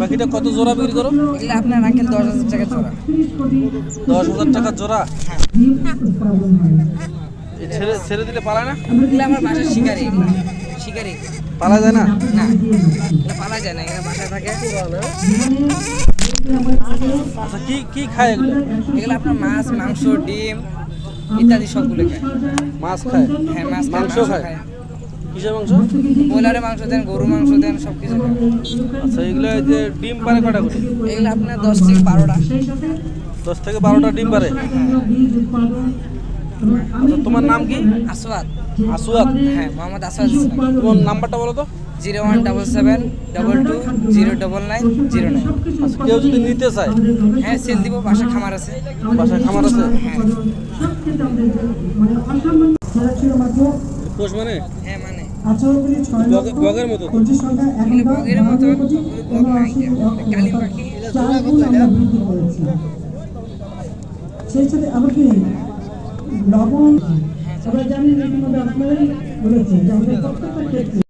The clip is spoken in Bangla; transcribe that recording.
পাখিটা কত জোড়া বিক্রি করো? এগুলো আপনার আঙ্কেল দশ হাজার টাকা জোড়া। দশ হাজার টাকা জোড়া? হয়। ছেড়ে ছেড়ে দিলে পালায় না? এগুলো আমার বাসার শিকারি। শিকারি। পালা যায় না? না পালা যায় না। এগুলো বাসায় থাকে। আচ্ছা কি কি খায় এগুলো? এগুলো আপনার মাছ মাংস ডিম ইত্যাদি সবগুলো খায়। মাছ খায়? হ্যাঁ মাছ মাংস খায়। কিসের মাংস? ব্রয়লারের মাংস দেন গরু মাংস দেন সব কিছু আচ্ছা এগুলো যে ডিম পারে কটা করে? এগুলো আপনার দশ থেকে বারোটা। দশ থেকে বারোটা ডিম পারে? আচ্ছা তোমার নাম কি? আসওয়াদ। আসুয়াত হ্যাঁ মোহাম্মদ আসওয়াদ তোমার নাম্বারটা বলো তো। Zero one double seven double two zero double nine zero nine. আচ্ছা কেউ যদি নিতে চায়? হ্যাঁ সেল দিব বাসা খামার আছে। বাসায় খামার আছে? হ্যাঁ। মানে? হ্যাঁ মানে সেই সাথে আমাকে কি? লবণ। আমরা জানি রীতিমতো আপনারাই বলেছেন যে আমাদের প্রত্যেকটা ক্ষেত্রে